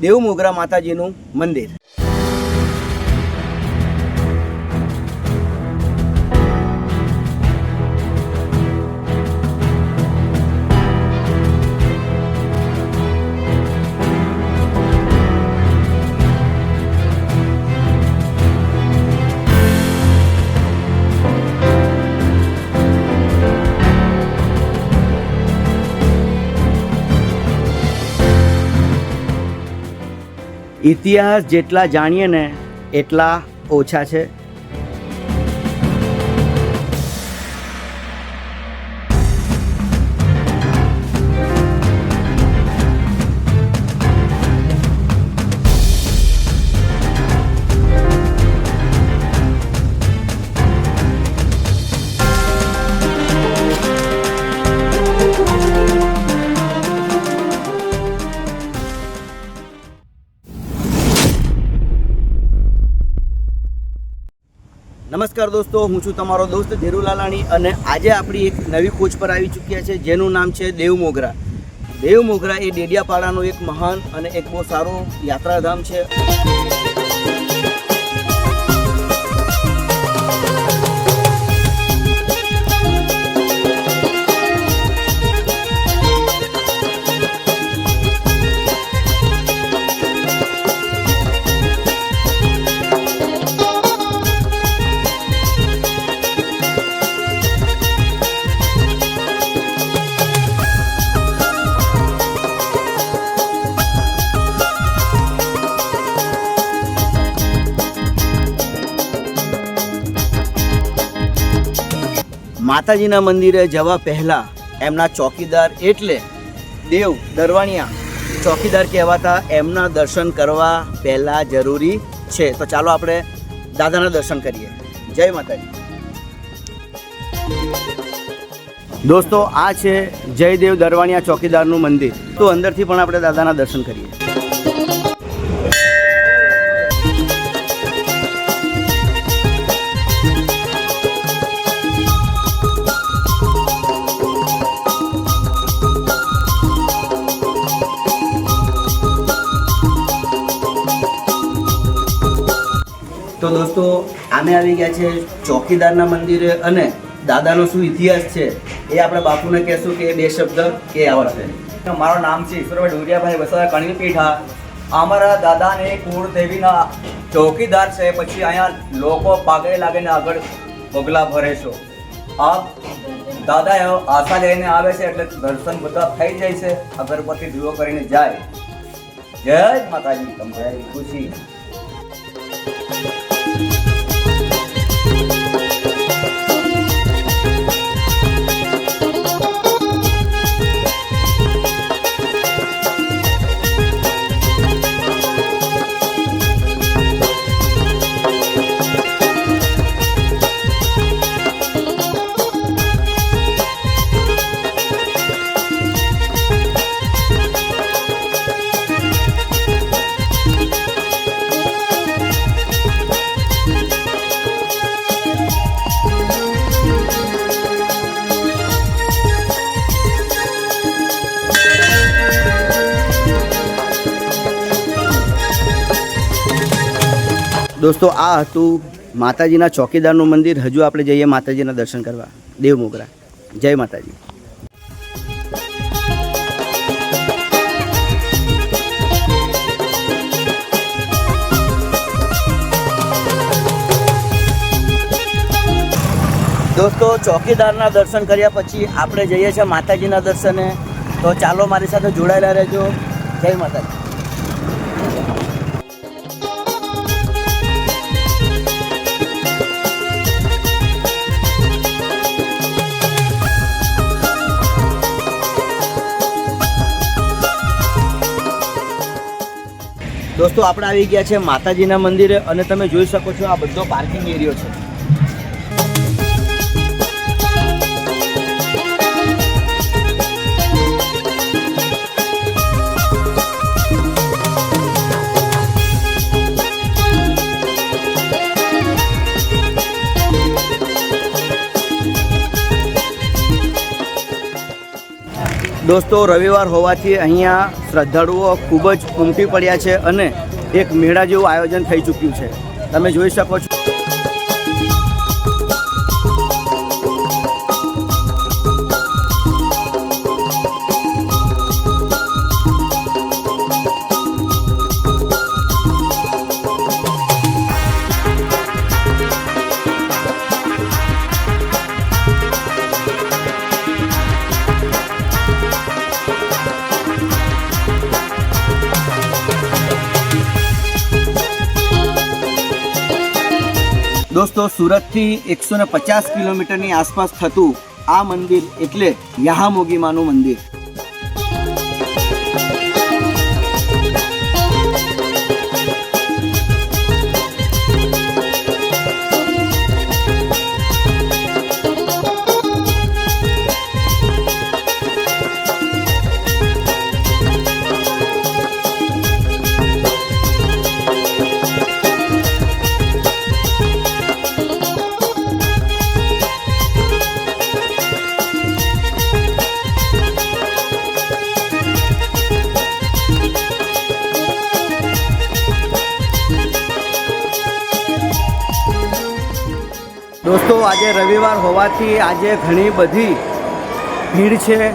દેવમોગરા માતાજીનું મંદિર. ઇતિહાસ જેટલા જાણીએ ને એટલા ઓછા છે. નમસ્કાર દોસ્તો, હું છું તમારો દોસ્ત ધીરુ લાલાણી અને આજે આપણી એક નવી કોચ પર આવી ચૂક્યા છે, જેનું નામ છે દેવ મોગરા. દેવ મોગરા એ ડેડિયાપાડાનો એક મહાન અને એક બહુ સારો યાત્રાધામ છે. માતાજીના મંદિરે જવા પહેલાં એમના ચોકીદાર એટલે દેવ દરવાણિયા ચોકીદાર કહેવાતા એમના દર્શન કરવા પહેલાં જરૂરી છે. તો ચાલો આપણે દાદાના દર્શન કરીએ. જય માતાજી. દોસ્તો, આ છે જયદેવ દરવાણિયા ચોકીદારનું મંદિર. તો અંદરથી પણ આપણે દાદાના દર્શન કરીએ. તો દોસ્તો, આમે આવી ગયા છે ચોકીદારના મંદિરે અને દાદાનો શું ઇતિહાસ છે એ આપણે બાપુને કહેશું કે બે શબ્દ કે આવડશે મારું નામ છે ઈશ્વરભાઈ ડુરિયાભાઈ વસાવા કણવી પીઠા અમારા દાદાને કુળદેવીના ચોકીદાર છે, પછી અહીંયા લોકો પાગડે લાગીને આગળ પગલા ભરે છે. આ દાદા એવો આશા લઈને આવે છે એટલે દર્શન બધા થઈ જાય છે. અગરબત્તી દીવો કરીને જાય. જય માતાજી. તમને ખુશી. દોસ્તો, આ હતું માતાજીના ચોકીદારનું મંદિર. હજુ આપણે જઈએ માતાજીના દર્શન કરવા. દેવ મોગરા. જય માતાજી. દોસ્તો, ચોકીદારના દર્શન કર્યા પછી આપણે જઈએ છીએ માતાજીના દર્શને. તો ચાલો મારી સાથે જોડાયેલા રહેજો. જય માતાજી. દોસ્તો, આપણે આવી ગયા છે માતાજીના મંદિરે અને તમે જોઈ શકો છો આ બધો પાર્કિંગ એરિયો છે. દોસ્તો, રવિવાર હોવાથી અહીંયા શ્રદ્ધાળુઓ ખૂબ જ ઉમટી પડ્યા છે અને એક મેળા જેવું આયોજન થઈ ચૂક્યું છે. તમે જોઈ શકો છો. દોસ્તો સુરતથી એકસો ને પચાસ કિલોમીટરની આસપાસ થતું આ મંદિર એટલે યહામોગીમાનું મંદિર. દોસ્તો આજે રવિવાર હોવાથી આજે ઘણી બધી ભીડ છે.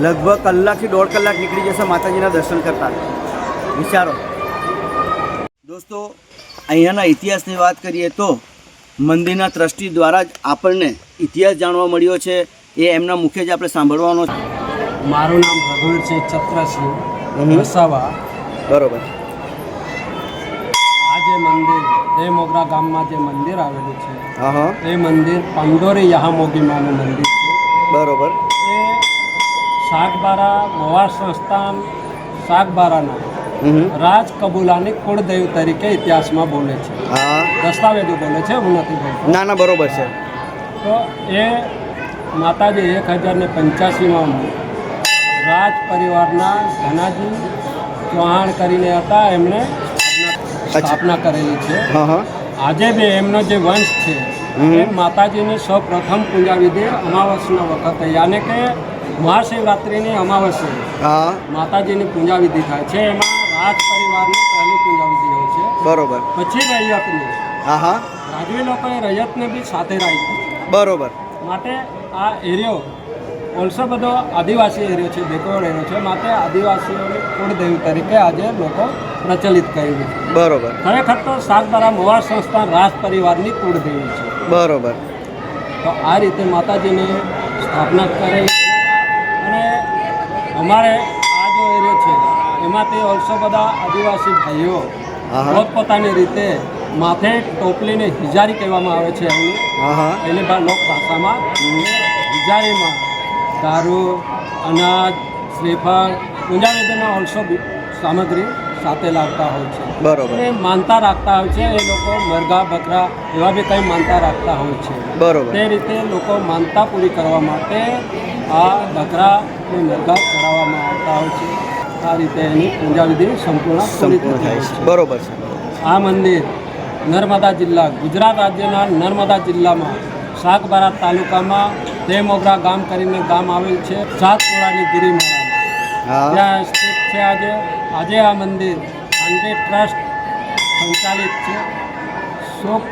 લગભગ કલાકથી દોઢ કલાક નીકળી જશે માતાજીના દર્શન કરતા. વિચારો. દોસ્તો અહીંયાના ઇતિહાસની વાત કરીએ તો મંદિરના ટ્રસ્ટી દ્વારા જ આપણને ઇતિહાસ જાણવા મળ્યો છે. એ એમના મુખે જ આપણે સાંભળવાનો છે. મારું નામ રઘુવીરસિંહ છત્રસિંહ હમ. વસાવા. બરોબર. જે મંદિર એ મોગરા ગામમાં જે મંદિર આવેલું છે એ મંદિર પાંડોરી યહામોગી માનું મંદિર છે. બરોબર. એ શાકબારા મોવા સંસ્થાન શાકબારાના રાજ કબૂલાની કુળદેવ તરીકે ઇતિહાસમાં બોલે છે. દસ્તાવેજો બોલે છે હું નથી બોલતો. ના ના બરોબર છે. તો એ માતાજી એક હજાર ને પંચ્યાસીમાં રાજ પરિવારના ધનાજી ચૌહાણ કરીને હતા એમણે સ્થાપના- કરેલી છે. હા હા. આજે બી એમનો જે વંશ છે. એ માતાજીની સૌ પ્રથમ પૂજા વિધિ અમાવસના વખતે યાને કે મહાશિવરાત્રિની અમાવસ્ય. હા. માતાજીની પૂજા વિધિ થાય છે. એમાં રાજ પરિવારની પહેલી પૂજા વિધિ હોય છે. બરોબર. પછી રૈયતની હા હા. રાજવી લોકોએ રૈયતને બી સાથે રાખી. બરોબર. માટે આ એરિયો ઓલસો બધો આદિવાસી એરિયો છે બેકવર્ડ એરિયો છે. માટે આદિવાસીઓની કુળદેવી તરીકે આજે લોકો પ્રચલિત કર્યું છે. બરોબર. ખરેખર તો સાતબારા મોવા સંસ્થાન રાજ પરિવારની કુળદેવી છે. બરોબર. તો આ રીતે માતાજીની સ્થાપના કરેલી અને અમારે આ જો એરિયો છે એમાંથી ઓલસો બધા આદિવાસી ભાઈઓ પોતપોતાની રીતે માથે ટોપલીને હિજારી કહેવામાં આવે છે એની બા- લોક ભાષામાં હિજારીમાં દારૂ અનાજ શ્રીફળ પૂજા વિધિના ઓલસો સામગ્રી સાથે લાવતા હોય છે. બરોબર. એ માનતા રાખતા હોય છે એ લોકો મરઘા બકરા એવા બી કંઈ માનતા રાખતા હોય છે. બરોબર. તે રીતે લોકો માનતા પૂરી કરવા માટે આ બકરા મરઘા ચડાવવામાં આવતા હોય છે. આ રીતે એની પૂજાવિધિ સંપૂર્ણ પૂરી સંપૂર્ણ થાય છે. બરોબર છે. આ મંદિર નર્મદા જિલ્લા ગુજરાત રાજ્યના નર્મદા જિલ્લામાં શાકબારા તાલુકામાં દેમોગરા ગામ કરીને ગામ આવેલ છે સાતપુરાની ગિરિમાળામાં હા ત્યાં સ્થિત છે આજે. આજે આ મંદિર ગાંધી ટ્રસ્ટ સંચાલિત છે. સુખ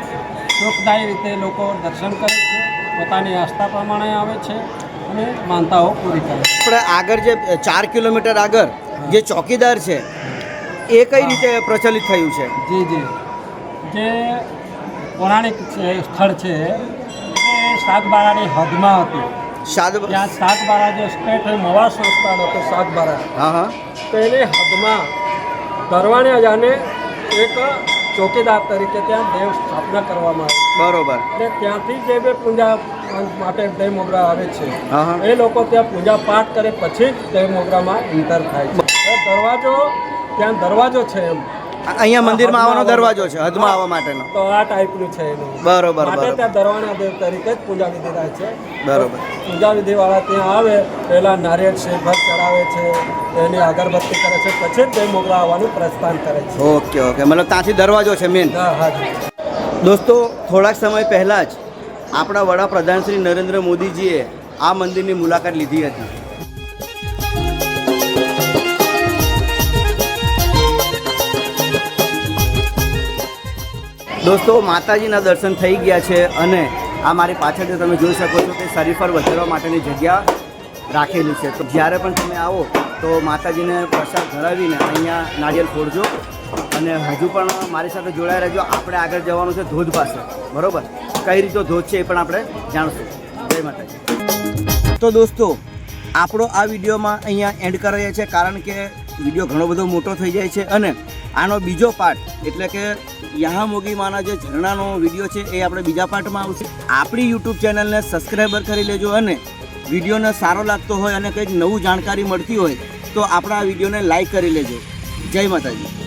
સુખદાયી રીતે લોકો દર્શન કરે છે. પોતાની આસ્થા પ્રમાણે આવે છે અને માનતાઓ પૂરી કરે છે. આપણે આગળ જે ચાર કિલોમીટર આગળ જે ચોકીદાર છે એ કઈ રીતે પ્રચલિત થયું છે? જી જી. જે પૌરાણિક સ્થળ છે એ સાગબારાની હદમાં હતું. શાદ ત્યાં શાકબારા જે સ્ટેટ મવા સંસ્થાન હતો શાકબારા હા હા. તો એની હદમાં દરવાણે જાને એક ચોકીદાર તરીકે ત્યાં દેવ સ્થાપના કરવામાં આવી. બરોબર. અને ત્યાંથી જે બે પૂજા માટે દેવ મોગરા આવે છે હા હા. એ લોકો ત્યાં પૂજા પાઠ કરે પછી જ દેવ મોગરામાં એન્ટર થાય છે. દરવાજો ત્યાં દરવાજો છે એમ. અહીંયા મંદિરમાં આવવાનો દરવાજો છે હદમાં આવવા માટેનો. તો આ ટાઈપનું છે એનું. બરોબર માટે ત્યાં દરવાણા દેવ તરીકે જ પૂજા વિધિ થાય છે. બરોબર. પૂજા વિધિ વાળા ત્યાં આવે પહેલા નારિયેળ શ્રીફળ ચડાવે છે એની અગરબત્તી કરે છે પછી જ મોગરા આવવાનું પ્રસ્થાન કરે છે. Okay okay. મતલબ ત્યાંથી દરવાજો છે મેન હા હા. દોસ્તો થોડાક સમય પહેલાં જ આપણા વડાપ્રધાન શ્રી નરેન્દ્ર મોદીજીએ આ મંદિરની મુલાકાત લીધી હતી. દોસ્તો, માતાજીના દર્શન થઈ ગયા છે અને આ મારી પાછળ તમે જોઈ શકો છો કે શરીફર વધારવા માટેની જગ્યા રાખેલી છે. તો જ્યારે પણ તમે આવો, તો માતાજીને પ્રસાદ ધરાવીને અહીંયા નારિયેલ ફોડજો અને હજુ પણ મારી સાથે જોડાઈ રહેજો. આપણે આગળ જવાનું છે ધોધ પાસે. બરોબર? કઈ રીતો ધોધ છે એ પણ આપણે જાણશું. જય માતાજી. તો દોસ્તો, આપણો આ વિડીયોમાં અહીંયા એન્ડ કરીએ છીએ કારણ કે વીડિયો ઘણો બધો મોટો થઈ જાય છે અને આનો બીજો પાર્ટ એટલે કે યહાં મોગી માના જે ઝરણાનો વીડિયો છે એ આપણે બીજા પાર્ટમાં આવશે. આપણી યુટ્યુબ ચેનલને સબસ્ક્રાઈબર કરી લેજો અને વિડીયોને સારો લાગતો હોય અને કંઈક નવું જાણકારી મળતી હોય તો આપણા વિડીયોને લાઈક કરી લેજો. જય માતાજી.